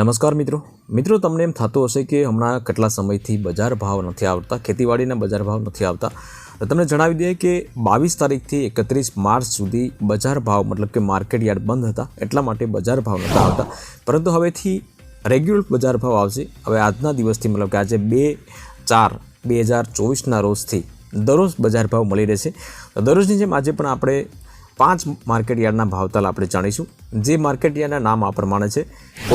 નમસ્કાર મિત્રો મિત્રો તમને એમ થતું હશે કે હમણાં કેટલા સમયથી બજાર ભાવ નથી આવતા ખેતીવાડીના બજાર ભાવ નથી આવતા તમને જણાવી દઈએ કે બાવીસ તારીખથી એકત્રીસ માર્ચ સુધી બજાર ભાવ મતલબ કે માર્કેટ યાર્ડ બંધ હતા એટલા માટે બજાર ભાવ નથી આવતા પરંતુ હવેથી રેગ્યુલર બજાર ભાવ આવશે હવે આજના દિવસથી મતલબ કે આજે બે ચાર બે હજાર ચોવીસના રોજથી દરરોજ બજાર ભાવ મળી રહેશે દરરોજની જેમ આજે પણ આપણે પાંચ માર્કેટ યાર્ડના ભાવતાલ આપણે જાણીશું જે માર્કેટ યાર્ડના નામ આ પ્રમાણે છે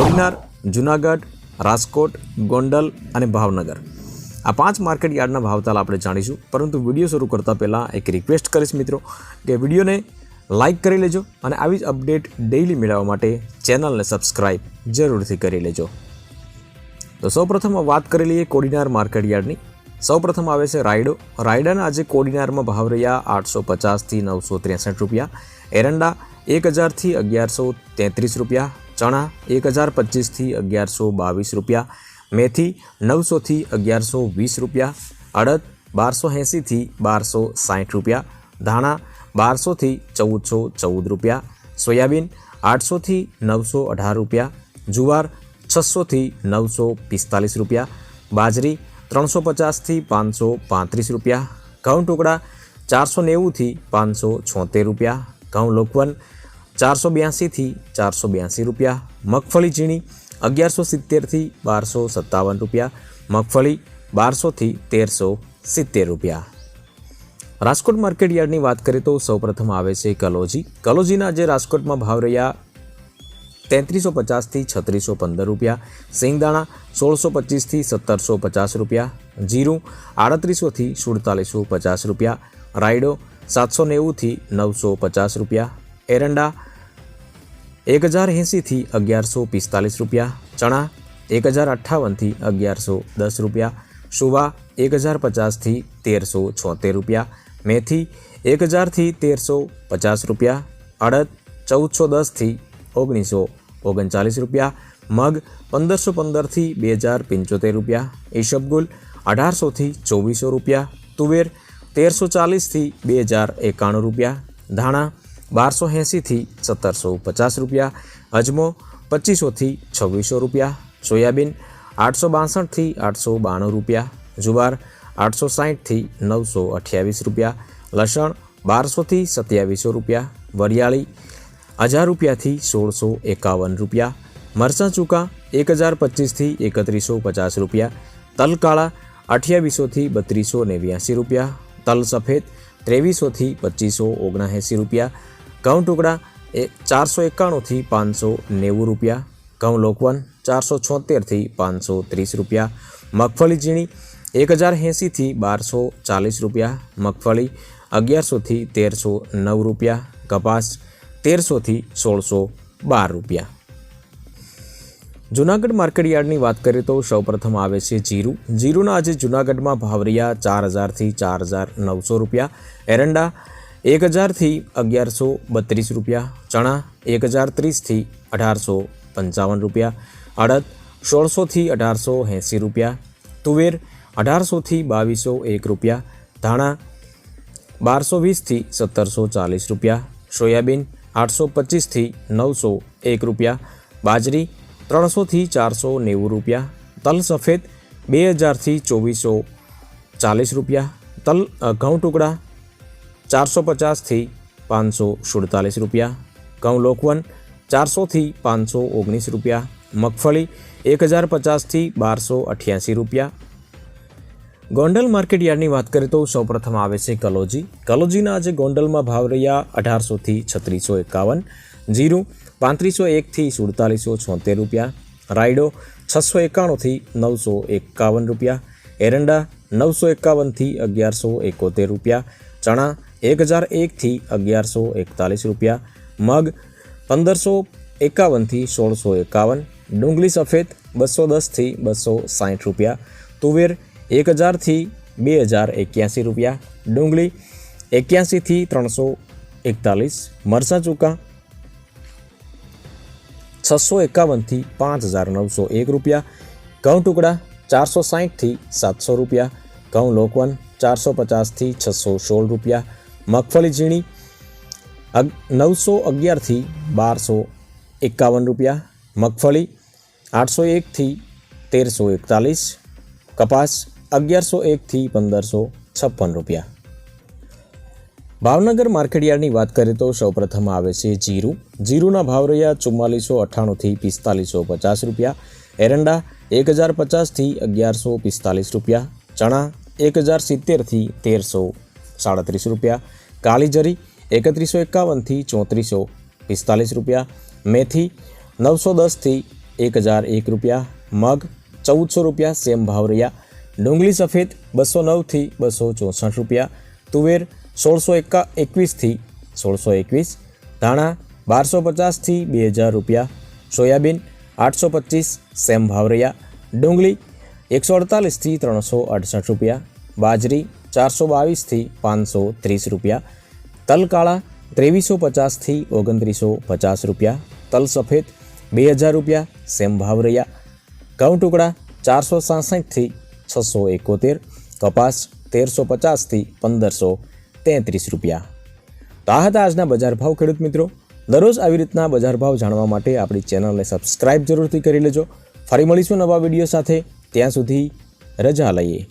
ઓર્ડિનાર જુનાગઢ રાજકોટ ગોંડલ અને ભાવનગર આ પાંચ માર્કેટ યાર્ડના ભાવતાલ આપણે જાણીશું પરંતુ વિડીયો શરૂ કરતાં પહેલાં એક રિક્વેસ્ટ કરીશ મિત્રો કે વિડીયોને લાઇક કરી લેજો અને આવી જ અપડેટ ડેઇલી મેળવવા માટે ચેનલને સબસ્ક્રાઇબ જરૂરથી કરી લેજો તો સૌપ્રથમ વાત કરી લઈએ કોડીનાર માર્કેટ યાર્ડની સૌપ્રથમ આવે છે રાયડો રાયડાના આજે કોડીનારમાં ભાવ રહ્યા આઠસો પચાસથી નવસો ત્રેસઠ રૂપિયા એરંડા એક હજારથી અગિયારસો તેત્રીસ રૂપિયા चना 1025 થી 1122 રૂપિયા મેથી 900 થી 1120 રૂપિયા અરડ 1280 થી 1260 રૂપિયા ધાણા 1200 થી 1414 રૂપિયા સોયાબીન 800 થી 918 રૂપિયા જુવાર 600 થી 945 રૂપિયા बाजरी 350 થી 535 રૂપિયા ઘઉં ટુકડા 490 થી 576 રૂપિયા ઘઉં લોકવન चार सौ ब्यासी थी चार सौ ब्यासी रुपया मगफली चीनी अगियार सौ सित्तेर थी बार सौ सत्तावन रुपया मगफली बार सौ थी तेर सौ सित्तेर रुपया राजकोट मार्केट यार्ड की बात करें तो सौ प्रथम आए कलोजी कलोजी जे राजकोट में भाव रहा तैतरीसो पचास थी छत्रीसो पंदर रुपया सींगदाणा सोल सौ पच्चीस थी सौ पचास रुपया जीरु आड़तरीसो थी सुड़तालीसो पचास रुपया रायडो सात सौ नेव थी नौ सौ पचास रुपया एरंडा एक हज़ार एसी थी अगियार सौ पिस्तालीस रुपया चना एक हज़ार अठावन थी अगियार सौ दस रुपया सुवा एक हज़ार पचास थी तेर सौ छोतेर रुपया मेथी एक हज़ार थी तेर सौ पचास रुपया अड़द चौदह सौ दस थी ओगनीस सौ ओगन चालीस रुपया मग पंदर सौ पंदर थी बे हज़ार पंचोतेर रुपया ईशबगुल अठार सौ थी सौ रुपया तुवेर तेर सौ चालीस थी बे हज़ार एकाणु रुपया धाणा बार सौ ऐसी थी सत्तर सौ पचास रुपया अजमो पच्चीसों थी छवीसो रुपया सोयाबीन आठ सौ बासठ थी आठ सौ बाणु रुपया जुवार आठ सौ साठ थी नौ सौ अठयास रुपया लसण बार सौ थी सत्यावीसों रुपया वरियाली हज़ार रुपया थी सोल सौ एकवन रुपया मरसा चूका एक हज़ार पच्चीस थी सौ पचास रुपया तल काला अठयावीसो थी बत्रीसो नेव्या रुपया तल सफेद तेवीसों थी पच्चीसो ओगणसी रुपया ઘઉં ટુકડા એ ચારસો એકાણુંથી પાંચસો નેવું રૂપિયા ઘઉં લોકવન ચારસો છોતેરથી પાંચસો ત્રીસ રૂપિયા મગફળી ઝીણી એક હજાર એંસીથી બારસો ચાલીસ રૂપિયા મગફળી અગિયારસોથી તેરસો નવ રૂપિયા કપાસ તેરસોથી સોળસો બાર રૂપિયા જૂનાગઢ માર્કેટ યાર્ડની વાત કરીએ તો સૌપ્રથમ આવે છે જીરું જીરુંના આજે જૂનાગઢમાં ભાવરિયા ચાર હજારથી ચાર હજાર નવસો રૂપિયા એરંડા 1000 થી 1132 રૂપિયા चना 1030 થી 1855 રૂપિયા अरद 1600 થી 1880 રૂપિયા तुवर 1800 થી 2201 રૂપિયા दाणा 1220 થી 1740 રૂપિયા सोयाबीन 825 થી 901 રૂપિયા बाजरी 300 થી 490 રૂપિયા तल सफेद 2000 થી 2440 રૂપિયા तल गांव टुकड़ा ચારસો પચાસથી પાંચસો સુડતાલીસ રૂપિયા કૌ લોકવન ચારસોથી પાંચસો ઓગણીસ રૂપિયા મગફળી એક હજાર પચાસથી બારસો અઠ્યાસી રૂપિયા ગોંડલ માર્કેટ યાર્ડની વાત કરીએ તો સૌપ્રથમ આવે છે કલોજી કલોજીના આજે ગોંડલમાં ભાવ રહ્યા અઢારસોથી છત્રીસો એકાવન જીરું પાંત્રીસો એકથી સુડતાલીસો છોતેર રૂપિયા રાયડો છસો એકાણુંથી નવસો એકાવન રૂપિયા એરંડા નવસો એકાવનથી અગિયારસો એકોતેર રૂપિયા चना 1001 થી 1141 રૂપિયા મગ 1551 થી 1651 ડુંગળી સફેદ 210 થી 260 રૂપિયા તુવેર 1000 થી 2081 રૂપિયા ડુંગળી 81 થી 341 મરચાં ચૂકા 651 થી 5901 રૂપિયા કણ ટુકડા 460 થી 700 રૂપિયા ઘઉં લોકન ચારસો પચાસથી છસો સોળ રૂપિયા મગફળી ઝીણી નવસો અગિયારથી બારસો એકાવન રૂપિયા મગફળી આઠસો એકથી તેરસો એકતાલીસ કપાસ અગિયારસો એકથી પંદરસો છપ્પન રૂપિયા ભાવનગર માર્કેટયાર્ડની વાત કરીએ તો સૌપ્રથમ આવે છે જીરું જીરુના ભાવ રહ્યા ચુમ્માલીસો અઠ્ઠાણુંથી પિસ્તાલીસો પચાસ રૂપિયા એરંડા એક હજાર પચાસથી અગિયારસો પિસ્તાલીસ રૂપિયા ચણા 1070 થી 1300 ₹ कालीजरी 3151 થી 3445 ₹ મેથી 910 થી 1001 ₹ મગ 1400 ₹ સેમ ભાવરિયા ડુંગલી સફેદ 209 થી 264 ₹ તુવેર 1621 થી 1621 દાણા 1250 થી 2000 ₹ સોયાબીન 825 સેમ ભાવરિયા ડુંગલી એકસો અડતાલીસથી ત્રણસો અડસઠ રૂપિયા બાજરી ચારસો બાવીસથી પાંચસો ત્રીસ રૂપિયા તલકાળા ત્રેવીસો પચાસથી ઓગણત્રીસો પચાસ રૂપિયા તલ સફેદ બે હજાર રૂપિયા સેમ ભાવ રહ્યા ઘઉં ટુકડા ચારસો સાસઠથી છસો એકોતેર કપાસ તેરસો પચાસથી પંદરસો તેત્રીસ રૂપિયા તો આ હતા આજના બજાર ભાવ ખેડૂત મિત્રો દરરોજ આવી રીતના બજાર ભાવ જાણવા માટે આપણી ચેનલને સબસ્ક્રાઇબ જરૂરથી કરી લેજો ફરી મળીશું નવા વિડીયો સાથે ત્યાં સુધી રજા લઈએ